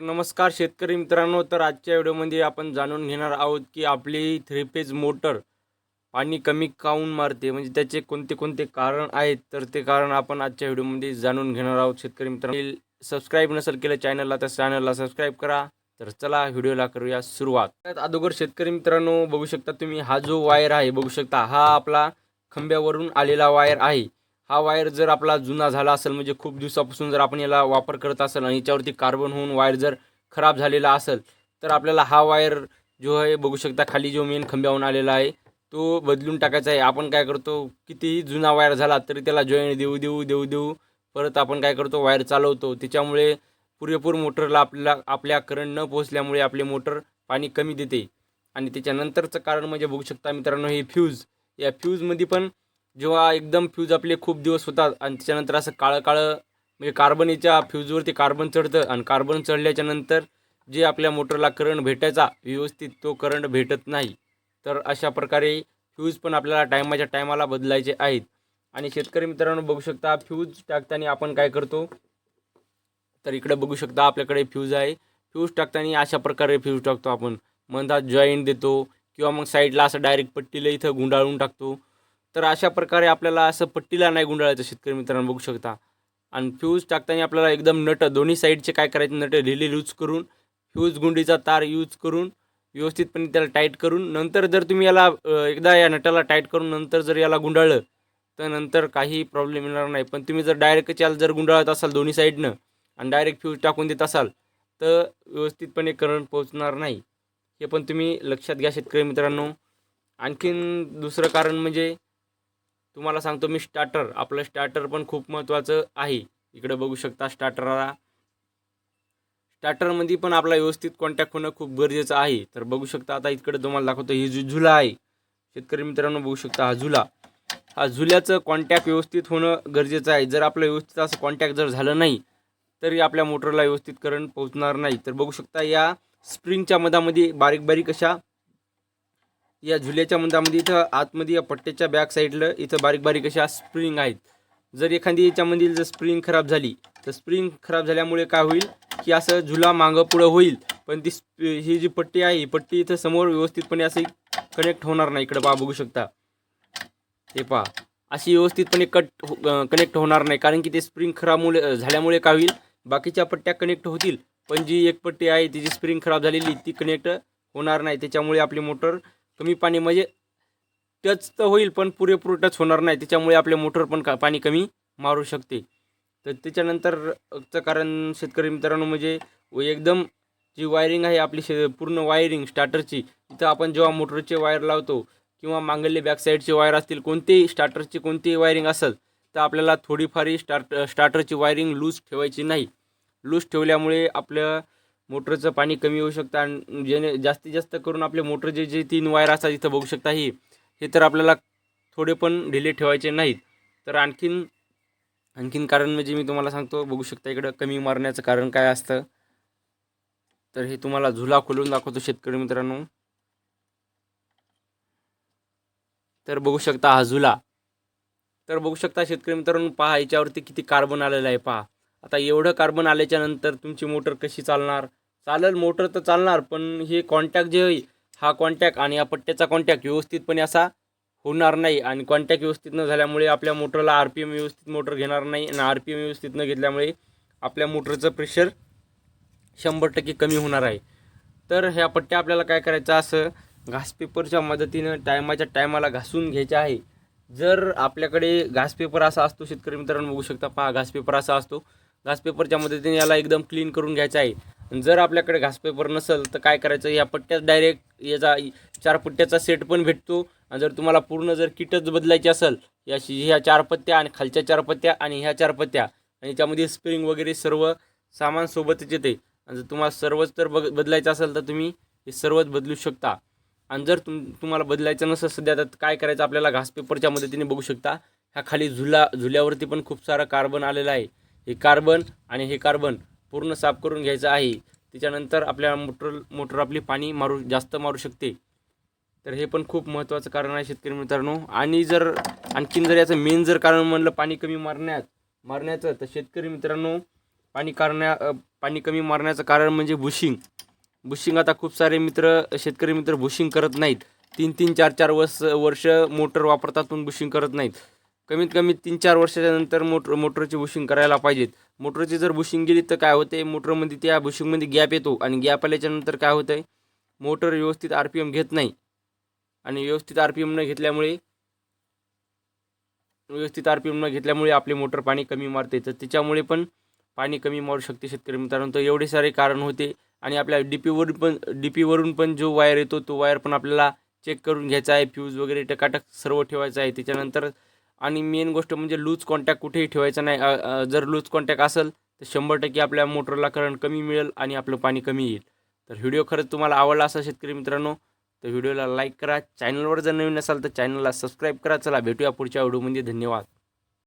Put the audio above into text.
नमस्कार शेतकरी मित्रांनो तर आजच्या व्हिडिओमध्ये आपण जाणून घेणार आहोत की आपली थ्री फेज मोटर पाणी कमी काऊन मारते? म्हणजे त्याचे कोणते कोणते कारण आहेत? तर ते कारण आपण आजच्या व्हिडिओमध्ये जाणून घेणार आहोत. शेतकरी मित्रांनो सबस्क्राईब नसेल केलं चॅनलला तर चॅनलला सबस्क्राईब करा. तर चला व्हिडिओला करूया सुरुवात. त्यात अगोदर शेतकरी मित्रांनो बघू शकता तुम्ही हा जो वायर आहे बघू शकता हा आपला खंब्यावरून आलेला वायर आहे. हा वायर जर आपला जुना झाला असेल म्हणजे खूप दिवसापासून जर आपण याला वापर करत असेल आणि याच्यावरती कार्बन होऊन वायर जर खराब झालेला असेल तर आपल्याला हा वायर जो आहे बघू शकता खाली जो मेन खंब्याहून आलेला आहे तो बदलून टाकायचा आहे. आपण काय करतो कितीही जुना वायर झाला तरी त्याला जॉईन देऊ देऊ देऊ देऊ परत आपण काय करतो वायर चालवतो. त्याच्यामुळे पुरेपूर मोटरला आपल्याला आपल्या करंट न पोचल्यामुळे आपले मोटर पाणी कमी देते. आणि त्याच्यानंतरचं कारण म्हणजे बघू शकता मित्रांनो हे फ्यूज या फ्यूजमध्ये पण जेव्हा एकदम फ्यूज आपले खूप दिवस होतात आणि त्याच्यानंतर असं काळं काळं म्हणजे कार्बनीच्या फ्यूजवरती कार्बन चढतं आणि कार्बन चढल्याच्या नंतर जे आपल्या मोटरला करंट भेटायचा व्यवस्थित तो करंट भेटत नाही. तर अशा प्रकारे फ्यूज पण आपल्याला टायमाच्या टायमाला बदलायचे आहेत. आणि शेतकरी मित्रांनो बघू शकता फ्यूज टाकताना आपण काय करतो? तर इकडे बघू शकता आपल्याकडे फ्यूज आहे. फ्यूज टाकताना अशा प्रकारे फ्यूज टाकतो आपण. म्हणतात जॉईंट देतो किंवा मग साईडला असं डायरेक्ट पट्टीला इथं गुंडाळून टाकतो. तर अशा प्रकारे आपल्याला असं पट्टीला नाही गुंडाळायचं शेतकरी मित्रांनो बघू शकता. आणि फ्यूज टाकताना आपल्याला एकदम नट दोन्ही साईडचे काय करायचे नट लिहिले यूज करून फ्यूज गुंडीचा तार यूज करून व्यवस्थितपणे त्याला टाईट करून नंतर जर तुम्ही याला एकदा या नटाला टाईट करून नंतर जर याला गुंडाळलं तर नंतर काही प्रॉब्लेम येणार नाही. पण तुम्ही जर डायरेक्ट याला जर गुंडाळत असाल दोन्ही साईडनं आणि डायरेक्ट फ्यूज टाकून देत असाल तर व्यवस्थितपणे करंट पोहोचणार नाही. हे पण तुम्ही लक्षात घ्या शेतकरी मित्रांनो. आणखीन दुसरं कारण म्हणजे तुम्हाला सांगतो मी स्टार्टर आपलं स्टार्टर पण खूप महत्त्वाचं आहे. इकडे बघू शकता स्टार्टरला स्टार्टरमध्ये पण आपला व्यवस्थित कॉन्टॅक्ट होणं खूप गरजेचं आहे. तर बघू शकता आता इकडे तुम्हाला दाखवतो ही जी झुला आहे. शेतकरी मित्रांनो बघू शकता हा झुला. हा झुल्याचं कॉन्टॅक्ट व्यवस्थित होणं गरजेचं आहे. जर आपलं व्यवस्थित असं कॉन्टॅक्ट जर झालं नाही तरी आपल्या मोटरला व्यवस्थित करंट पोहोचणार नाही. तर बघू शकता या स्प्रिंगच्या मधामध्ये बारीक बारीक अशा या झुल्याच्या मंदामध्ये इथं आतमध्ये या पट्ट्याच्या बॅक साईडला इथं बारीक बारीक अशा स्प्रिंग आहेत. जर एखादी याच्यामधील जर स्प्रिंग खराब झाली तर स्प्रिंग खराब झाल्यामुळे काय होईल की असं झुला मागं पुढं होईल. पण ती स्प- ही जी पट्टी आहे ही पट्टी इथं समोर व्यवस्थितपणे असं कनेक्ट होणार नाही इकडं पहा बघू शकता. हे पहा अशी व्यवस्थितपणे कट कनेक्ट हो-, होणार नाही. कारण की ते स्प्रिंग खराबमुळे झाल्यामुळे काय होईल बाकीच्या पट्ट्या कनेक्ट होतील. पण जी एक पट्टी आहे तिची स्प्रिंग खराब झालेली ती कनेक्ट होणार नाही. त्याच्यामुळे आपली मोटर कमी पाणी म्हणजे टच तर होईल पण पुरेपूर टच होणार नाही. त्याच्यामुळे आपले मोटर पण का पाणी कमी मारू शकते. तर त्याच्यानंतरचं कारण शेतकरी मित्रांनो म्हणजे एकदम जी वायरिंग आहे आपली शे पूर्ण वायरिंग स्टार्टरची इथं आपण जेव्हा मोटरचे वायर लावतो किंवा मांगल्य बॅकसाईडचे वायर असतील कोणतेही स्टार्टरची कोणतीही वायरिंग असेल तर आपल्याला थोडीफारी स्टार्ट स्टार्टरची वायरिंग लूज ठेवायची नाही. लूज ठेवल्यामुळे आपलं मोटरचं पाणी कमी होऊ शकतं आणि जेणे जास्तीत जास्त करून आपले मोटर जे तीन वायर असतात इथं बघू शकता ही हे तर आपल्याला थोडे पण ढिले ठेवायचे नाहीत. तर आणखीन आणखीन कारण म्हणजे मी तुम्हाला सांगतो बघू शकता इकडं कमी मारण्याचं कारण काय असतं. तर हे तुम्हाला झुला खोलून दाखवतो शेतकरी मित्रांनो. तर बघू शकता हा झुला. तर बघू शकता शेतकरी मित्रांनो पहा याच्यावरती किती कार्बन आलेलं आहे पहा. आता एवढं कार्बन आल्याच्यानंतर तुमची मोटर कशी चालणार? चालेल मोटर तर चालणार पण हे कॉन्टॅक्ट जे आहे हा कॉन्टॅक्ट आणि या पट्ट्याचा कॉन्टॅक्ट व्यवस्थितपणे असा होणार नाही. आणि कॉन्टॅक्ट व्यवस्थित न झाल्यामुळे आपल्या मोटरला आर पी एम व्यवस्थित मोटर घेणार नाही आणि आर पी एम व्यवस्थित न घेतल्यामुळे आपल्या मोटरचं प्रेशर शंभर टक्के कमी होणार आहे. तर ह्या पट्ट्या आपल्याला काय करायचं असं घास पेपरच्या मदतीनं टायमाच्या टायमाला घासून घ्यायच्या आहे. जर आपल्याकडे घास पेपर असा असतो शेतकरी मित्रांनो बघू शकता पहा घास पेपर असा असतो. घास पेपरच्या मदतीने याला एकदम क्लीन करून घ्यायचं आहे. जर आपल्याकडे घास पेपर नसेल तर काय करायचं? या पट्ट्यात डायरेक्ट याचा चार पट्ट्याचा सेट पण भेटतो. आणि जर तुम्हाला पूर्ण जर किटच बदलायची असेल याशी ह्या चार पत्त्या आणि खालच्या चार पत्त्या आणि ह्या चार पत्त्या आणि याच्यामध्ये स्प्रिंग वगैरे सर्व सामान सोबतच येते. आणि जर तुम्हाला सर्वच तर बग बदलायचं असेल तर तुम्ही हे सर्वच बदलू शकता. आणि जर तुम तुम्हाला बदलायचं नसेल सध्या तर काय करायचं? आपल्याला घास पेपरच्या मदतीने बघू शकता. ह्या खाली झुला झुल्यावरती पण खूप सारं कार्बन आलेलं आहे. हे कार्बन आणि हे कार्बन पूर्ण साफ करून घ्यायचं आहे. त्याच्यानंतर आपल्या मोटर मोटर आपली पाणी मारू जास्त मारू शकते. तर हे पण खूप महत्त्वाचं कारण आहे शेतकरी मित्रांनो. आणि जर आणखीन जर याचं मेन जर कारण म्हणलं पाणी कमी मारण्यात मारण्याचं तर शेतकरी मित्रांनो पाणी करण्या पाणी कमी मारण्याचं कारण म्हणजे बुशिंग. बुशिंग आता खूप सारे मित्र शेतकरी मित्र बुशिंग करत नाहीत. तीन तीन चार चार वर्ष वर्ष मोटर वापरतात पण बुशिंग करत नाहीत. कमीत कमी तीन चार वर्षाच्या नंतर मोटर मोटरची बुशिंग करायला पाहिजेत. मोटरची जर बुशिंग गेली तर काय होते मोटरमध्ये त्या बुशिंगमध्ये गॅप येतो आणि गॅप आल्याच्यानंतर काय होतं आहे मोटर व्यवस्थित आर पी एम घेत नाही. आणि व्यवस्थित आर पी एम न घेतल्यामुळे व्यवस्थित आर पी एम न घेतल्यामुळे आपली मोटर पाणी कमी मारते. तर त्याच्यामुळे पण पाणी कमी मारू शकते शेतकरी मित्रांनो. तर एवढे सारे कारण होते. आणि आपल्या डी पीवरून पण डी पीवरून पण जो वायर येतो तो वायर पण आपल्याला चेक करून घ्यायचा आहे. फ्यूज वगैरे टकाटक सर्व ठेवायचा आहे. त्याच्यानंतर आणि मेन गोष्ट म्हणजे लूज कॉन्टॅक्ट कुठेही ठेवायचा नाही. जर लूज कॉन्टॅक्ट असेल तर शंभर टक्के आपल्या मोटरला करंट कमी मिळेल आणि आपलं पाणी कमी येईल. तर व्हिडिओ खरंच तुम्हाला आवडला असा शेतकरी मित्रांनो तर व्हिडिओला लाईक करा. चॅनलवर जर नवीन असाल तर चॅनलला सबस्क्राईब करा. चला भेटूया पुढच्या व्हिडिओमध्ये धन्यवाद.